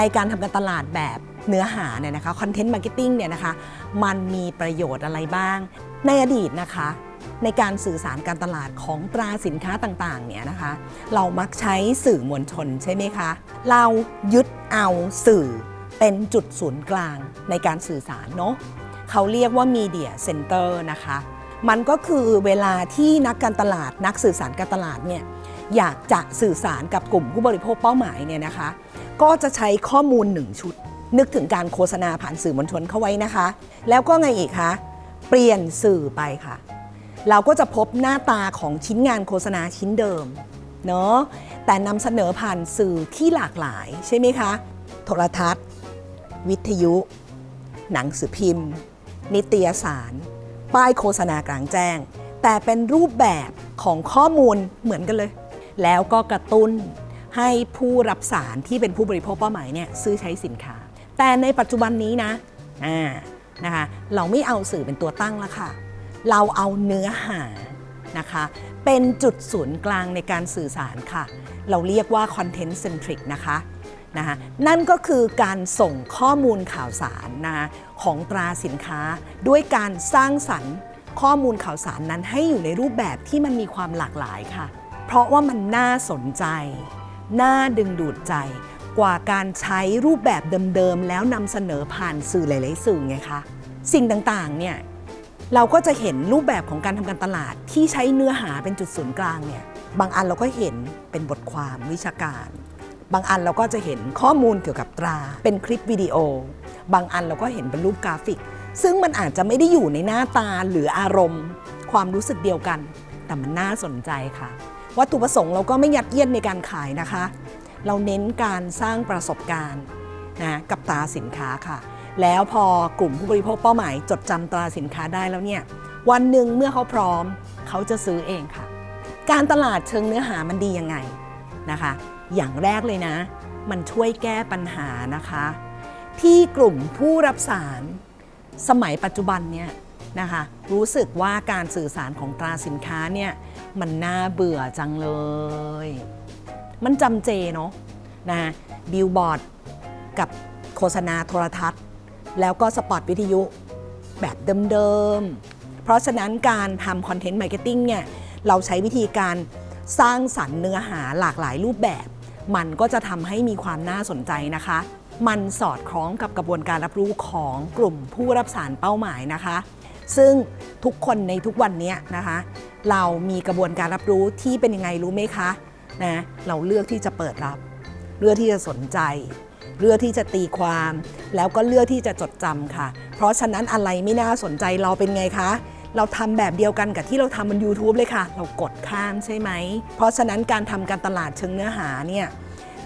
ในการทำการตลาดแบบเนื้อหาเนี่ยนะคะคอนเทนต์มาร์เก็ตติ้งเนี่ยนะคะมันมีประโยชน์อะไรบ้าง ในอดีตนะคะ ในการสื่อสารการตลาดของตราสินค้าต่างๆเนี่ยนะคะ เรามักใช้สื่อมวลชนใช่ไหมคะ เรายึดเอาสื่อเป็นจุดศูนย์กลางในการสื่อสารเนาะเขาเรียกว่า Media Center นะคะ มันก็คือเวลาที่นักการตลาดนักสื่อสารการตลาดเนี่ยอยากจะสื่อสารกับกลุ่มผู้บริโภคเป้าหมายเนี่ยนะคะ ก็จะใช้ข้อมูลหนึ่งชุด นึกถึงการโฆษณาผ่านสื่อมวลชนเข้าไว้นะคะ แล้วก็ไงอีกคะเปลี่ยนสื่อไปค่ะ เราก็จะพบหน้าตาของชิ้นงานโฆษณาชิ้นเดิมเนาะแต่นำเสนอผ่านสื่อที่หลากหลายใช่ไหมคะ โทรทัศน์ วิทยุ หนังสือพิมพ์ นิตยสาร ป้ายโฆษณากลางแจ้ง แต่เป็นรูปแบบของข้อมูลเหมือนกันเลย แล้วก็กระตุ้น ให้ผู้รับสารที่เป็นผู้บริโภคเป้าหมายเนี่ยซื้อใช้สินค้า แต่ในปัจจุบันนี้นะอ่านะคะเราไม่เอาสื่อเป็นตัวตั้งแล้วค่ะ เราเอาเนื้อหานะคะเป็นจุดศูนย์กลางในการสื่อสารค่ะ เราเรียกว่า content centric นะคะนะคะนั่นก็คือการส่งข้อมูลข่าวสารนะคะของตราสินค้า ด้วยการสร้างสรรค์ข้อมูลข่าวสารนั้นให้อยู่ในรูปแบบที่มันมีความหลากหลายค่ะ เพราะว่ามันน่าสนใจ น่าดึงดูดใจกว่าการใช้รูปแบบเดิมๆ แล้วนำเสนอผ่านสื่อหลาย ๆ สื่อไงคะ สิ่งต่างๆ เนี่ยเราก็จะเห็นรูปแบบของการทำการตลาดที่ใช้เนื้อหาเป็นจุดศูนย์กลางเนี่ยบางอันเราก็เห็นเป็นบทความวิชาการ บางอันเราก็จะเห็นข้อมูลเกี่ยวกับตรา เป็นคลิปวิดีโอ บางอันเราก็เห็นเป็นรูปกราฟิก ซึ่งมันอาจจะไม่ได้อยู่ในหน้าตาหรืออารมณ์ ความรู้สึกเดียวกัน แต่มันน่าสนใจค่ะ วัตถุประสงค์เราก็ไม่ยัดเยียดในการขายนะคะ เราเน้นการสร้างประสบการณ์นะกับตราสินค้าค่ะ แล้วพอกลุ่มผู้บริโภคเป้าหมาย จดจำตราสินค้าได้แล้วเนี่ยวันหนึ่งเมื่อเขาพร้อม เขาจะซื้อเองค่ะ การตลาดเชิงเนื้อหามันดียังไงนะคะ อย่างแรกเลยนะ มันช่วยแก้ปัญหานะคะ ที่กลุ่มผู้รับสารสมัยปัจจุบันเนี่ยนะคะรู้สึกว่าการสื่อสารของตราสินค้าเนี่ย มันน่าเบื่อจังเลย มันจำเจเนาะนะบิลบอร์ดกับโฆษณาโทรทัศน์ แล้วก็สปอตวิทยุแบบเดิมๆ เพราะฉะนั้นการทำคอนเทนต์มาร์เก็ตติ้งเนี่ย เราใช้วิธีการสร้างสรรค์เนื้อหาหลากหลายรูปแบบ มันก็จะทำให้มีความน่าสนใจนะคะ มันสอดคล้องกับกระบวนการรับรู้ของกลุ่มผู้รับสารเป้าหมายนะคะ ซึ่งทุกคนในทุกวันนี้นะคะ เรามีกระบวนการรับรู้ที่เป็นยังไงรู้ไหมคะนะเราเลือกที่จะเปิดรับ เลือกที่จะสนใจ เลือกที่จะตีความ แล้วก็เลือกที่จะจดจำค่ะ เพราะฉะนั้นอะไรไม่น่าสนใจเราเป็นไงคะเราทำแบบเดียวกันกับที่เราทำบน YouTube เลยค่ะ เรากดข้ามใช่ไหม เพราะฉะนั้นการทำการตลาดเชิงเนื้อหาเนี่ย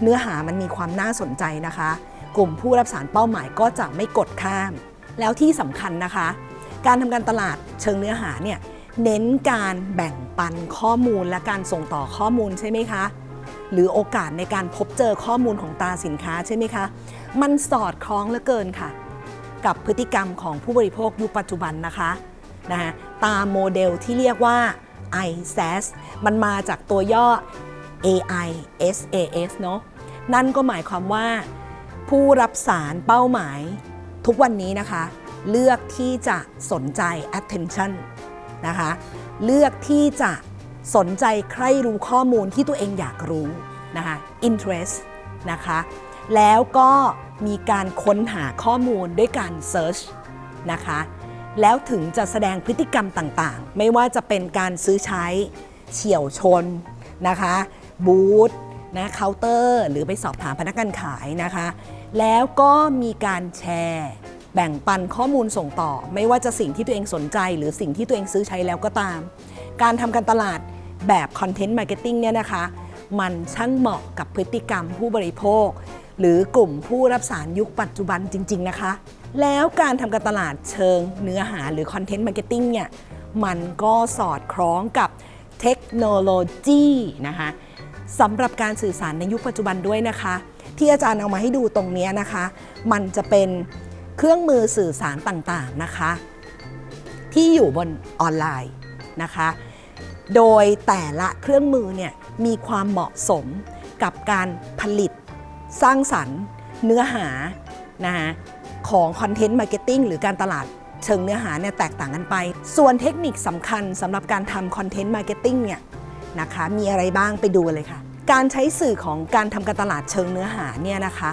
เนื้อหามันมีความน่าสนใจนะคะ กลุ่มผู้รับสารเป้าหมายก็จะไม่กดข้าม แล้วที่สำคัญนะคะ การทำการตลาดเชิงเนื้อหาเนี่ยเน้นการแบ่งปันข้อมูลและการส่งต่อข้อมูลใช่ไหมคะ หรือโอกาสในการพบเจอข้อมูลของตาสินค้าใช่ไหมคะ มันสอดคล้องเหลือเกินค่ะ กับพฤติกรรมของผู้บริโภคยุคปัจจุบันนะคะนะคะตามโมเดลที่เรียกว่า ISAS มันมาจากตัวย่อ AI SAS เนอะนั่นก็หมายความว่า ผู้รับสารเป้าหมายทุกวันนี้นะคะ เลือกที่จะสนใจ attention นะคะ เลือกที่จะสนใจใครรู้ข้อมูลที่ตัวเองอยากรู้นะคะ interest นะคะ แล้วก็มีการค้นหาข้อมูลด้วยการ search นะคะ แล้วถึงจะแสดงพฤติกรรมต่างๆ ไม่ว่าจะเป็นการซื้อใช้เฉี่ยวชนนะคะบูธนะเคาน์เตอร์ หรือไปสอบถามพนักงานขายนะคะ แล้วก็มีการแชร์ แบ่งปันข้อมูลส่งต่อ ไม่ว่าจะสิ่งที่ตัวเองสนใจ หรือสิ่งที่ตัวเองซื้อใช้แล้วก็ตาม การทำการตลาดแบบคอนเทนต์มาร์เก็ตติ้งเนี่ยนะคะ มันช่างเหมาะกับพฤติกรรมผู้บริโภค หรือกลุ่มผู้รับสารยุคปัจจุบันจริง ๆ นะคะ แล้วการทำการตลาดเชิงเนื้อหาหรือคอนเทนต์มาร์เก็ตติ้งเนี่ยมันก็สอดคล้องกับเทคโนโลยีนะคะสำหรับการสื่อสารในยุคปัจจุบันด้วยนะคะ ที่อาจารย์เอามาให้ดูตรงนี้นะคะ มันจะเป็น เครื่องมือสื่อสารต่างๆนะคะ ที่อยู่บนออนไลน์นะคะ โดยแต่ละเครื่องมือเนี่ยมีความเหมาะสมกับการผลิตสร้างสรรค์เนื้อหานะคะของคอนเทนต์มาร์เก็ตติ้งหรือการตลาดเชิงเนื้อหาเนี่ยแตกต่างกันไป ส่วนเทคนิคสำคัญสำหรับการทำคอนเทนต์มาร์เก็ตติ้งเนี่ยนะคะมีอะไรบ้างไปดูเลยค่ะ การใช้สื่อของการทำการตลาดเชิงเนื้อหาเนี่ยนะคะ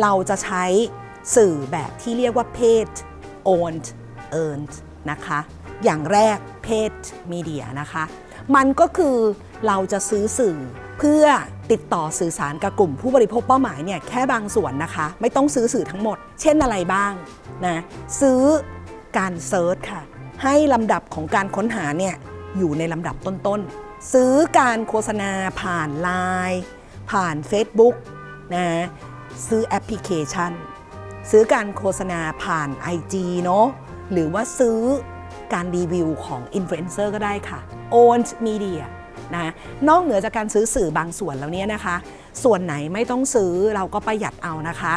เราจะใช้ สื่อแบบที่เรียกว่า paid owned earned นะคะ อย่างแรก paid media นะคะ มันก็คือเราจะซื้อสื่อเพื่อติดต่อสื่อสารกับกลุ่มผู้บริโภคเป้าหมายเนี่ยแค่บางส่วนนะคะ ไม่ต้องซื้อสื่อทั้งหมด เช่นอะไรบ้างนะซื้อการเซิร์ชค่ะ ให้ลำดับของการค้นหาเนี่ยอยู่ในลำดับต้นๆ ซื้อการโฆษณาผ่าน Line ผ่าน Facebook นะซื้อแอปพลิเคชัน ซื้อการโฆษณาผ่าน IG เนาะหรือว่าซื้อการรีวิวของอินฟลูเอนเซอร์ก็ได้ค่ะ owned media นะนอกเหนือจากการซื้อสื่อบางส่วนแล้วเนี่ยนะคะ ส่วนไหนไม่ต้องซื้อเราก็ประหยัดเอานะคะ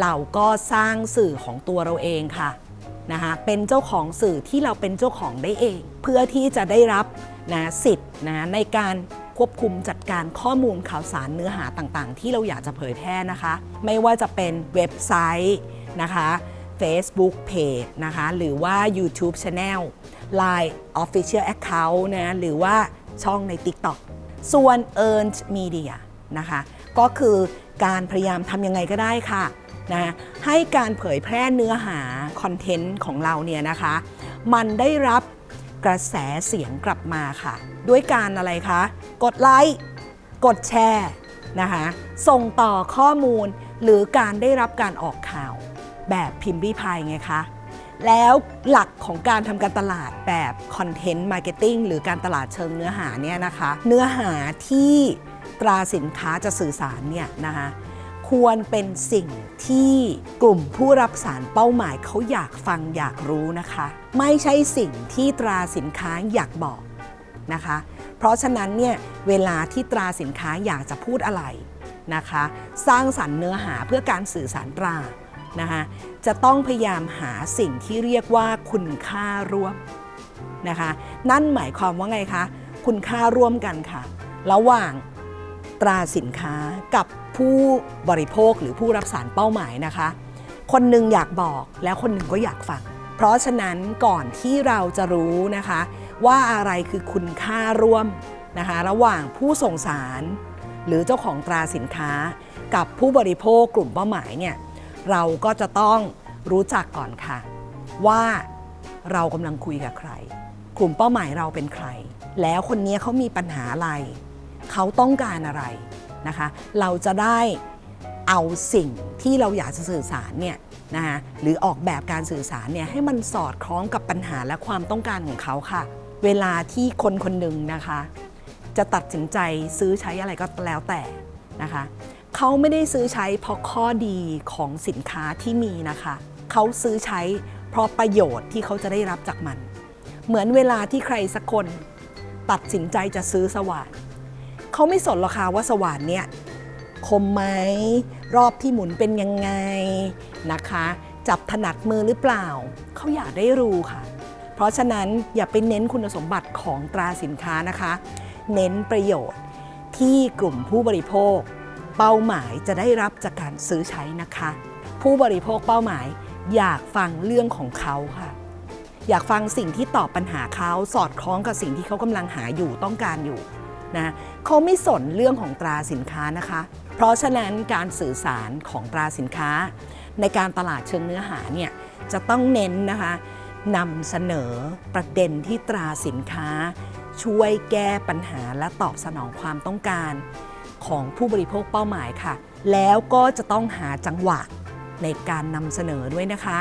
เราก็สร้างสื่อของตัวเราเองค่ะนะคะเป็นเจ้าของสื่อที่เราเป็นเจ้าของได้เอง เพื่อที่จะได้รับนะสิทธิ์นะในการ ควบคุมจัดการข้อมูลข่าวสารเนื้อหาต่างๆ ที่เราอยากจะเผยแพร่นะคะ ไม่ว่าจะเป็นเว็บไซต์นะคะ Facebook Page นะคะ หรือว่า YouTube Channel Line Official Account นะหรือว่าช่องใน TikTok ส่วน Earned Media นะคะ ก็คือการพยายามทำยังไงก็ได้ค่ะนะให้การเผยแพร่เนื้อหาคอนเทนต์ของเราเนี่ยนะคะ มันได้รับ กระแสเสียงกลับมาค่ะ ด้วยการอะไรคะ กดไลค์ กดแชร์นะคะส่งต่อข้อมูลหรือการได้รับการออกข่าวแบบพิมพ์ริพายไงคะ แล้วหลักของการทำการตลาดแบบคอนเทนต์มาร์เก็ตติ้งหรือการตลาดเชิงเนื้อหาเนี่ยนะคะ เนื้อหาที่ตราสินค้าจะสื่อสารเนี่ยนะคะ ควรเป็นสิ่งที่กลุ่มผู้รับสารเป้าหมายเขาอยากฟังอยากรู้นะคะ ไม่ใช่สิ่งที่ตราสินค้าอยากบอกนะคะ เพราะฉะนั้นเนี่ยเวลาที่ตราสินค้าอยากจะพูดอะไรนะคะ สร้างสรรค์เนื้อหาเพื่อการสื่อสารตรานะคะจะต้องพยายามหาสิ่งที่เรียกว่าคุณค่าร่วมนะคะ นั่นหมายความว่าไงคะ คุณค่าร่วมกันค่ะ ระหว่าง ตราสินค้ากับผู้บริโภคหรือผู้รับสารเป้าหมายนะคะ คนหนึ่งอยากบอกแล้วคนหนึ่งก็อยากฟัง เพราะฉะนั้นก่อนที่เราจะรู้นะคะ ว่าอะไรคือคุณค่าร่วมนะคะ ระหว่างผู้ส่งสาร หรือเจ้าของตราสินค้า กับผู้บริโภคกลุ่มเป้าหมายเนี่ยเราก็จะต้องรู้จักก่อนค่ะ ว่าเรากำลังคุยกับใคร กลุ่มเป้าหมายเราเป็นใคร แล้วคนนี้เขามีปัญหาอะไร เขาต้องการอะไรนะคะ เราจะได้เอาสิ่งที่เราอยากจะสื่อสารเนี่ยนะคะหรือออกแบบการสื่อสารเนี่ยให้มันสอดคล้องกับปัญหาและความต้องการของเขาค่ะ เวลาที่คนคนหนึ่งนะคะ จะตัดสินใจซื้อใช้อะไรก็แล้วแต่นะคะเขาไม่ได้ซื้อใช้เพราะข้อดีของสินค้าที่มีนะคะ เขาซื้อใช้เพราะประโยชน์ที่เขาจะได้รับจากมัน เหมือนเวลาที่ใครสักคน ตัดสินใจจะซื้อสว่าน เขาไม่สนหรอกค่ะว่าสว่านเนี่ยคมไหมรอบที่หมุนเป็นยังไงนะคะ จับถนัดมือหรือเปล่า เขาอยากได้รู้ค่ะ เพราะฉะนั้นอย่าไปเน้นคุณสมบัติของตราสินค้านะคะ เน้นประโยชน์ที่กลุ่มผู้บริโภค เป้าหมายจะได้รับจากการซื้อใช้นะคะ ผู้บริโภคเป้าหมายอยากฟังเรื่องของเขาค่ะ อยากฟังสิ่งที่ตอบปัญหาเขาสอดคล้องกับสิ่งที่เขากำลังหาอยู่ต้องการอยู่ นะเขาไม่สนเรื่องของตราสินค้านะคะ เพราะฉะนั้นการสื่อสารของตราสินค้า ในการตลาดเชิงเนื้อหาเนี่ยจะต้องเน้นนะคะนำเสนอประเด็นที่ตราสินค้า ช่วยแก้ปัญหาและตอบสนองความต้องการของผู้บริโภคเป้าหมายค่ะ แล้วก็จะต้องหาจังหวะในการนำเสนอด้วยนะคะ